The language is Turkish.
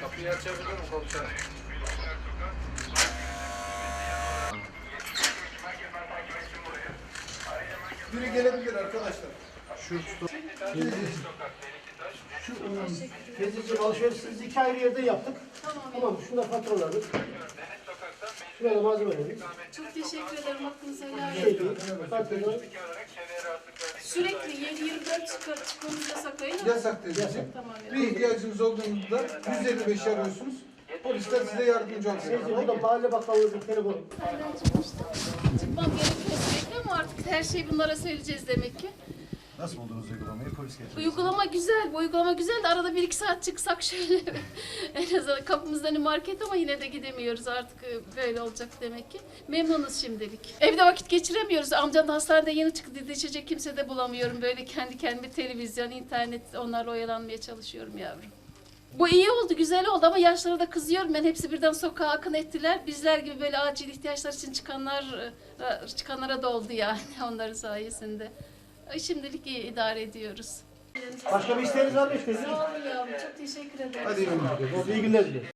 Kapıyı açabilir mi komiserim? Biri gelebilir arkadaşlar. Şu Şu teyzeciğim alışverişimizi iki ayrı yerde yaptık. Tamam. Şunlar faturaları. Şurada malzemeleri. Çok teşekkür ederim. Hakkınızı helal Şey değil. Sürekli 7-24 çıkar, çıkmamız yasaklayın ama. yasak teyzeciğim. Tamam ya. Bir ihtiyacınız olduğunda 155 arıyorsunuz. Polisler size yardımcı olacak. Teyzeciğim bu da mahalle bakkalımızın telefonu. Senden çıkmıştım. Çıkmam gerekiyor sürekli ama artık her şeyi bunlara söyleyeceğiz demek ki. Nasıl buldunuz uygulamayı? Polis getirdi. Uygulama güzel, bu uygulama güzel de arada bir iki saat çıksak şöyle en azından kapımızda hani market ama yine de gidemiyoruz artık e, böyle olacak demek ki. Memnunuz şimdilik. Evde vakit geçiremiyoruz. Amcam da hastanede yeni çıktı. Didişecek kimse de bulamıyorum. Böyle kendi kendime televizyon, internet onlarla oyalanmaya çalışıyorum yavrum. Bu iyi oldu, güzel oldu ama yaşlara da kızıyorum ben. Hepsi birden sokağa akın ettiler. Bizler gibi böyle acil ihtiyaçlar için çıkanlar, e, çıkanlara da oldu yani onların sayesinde. Şimdilik iyi idare ediyoruz. Başka bir isteğiniz var mı? Sağ olun yavrum, çok teşekkür ederim. Hadi iyi günler. İyi günler.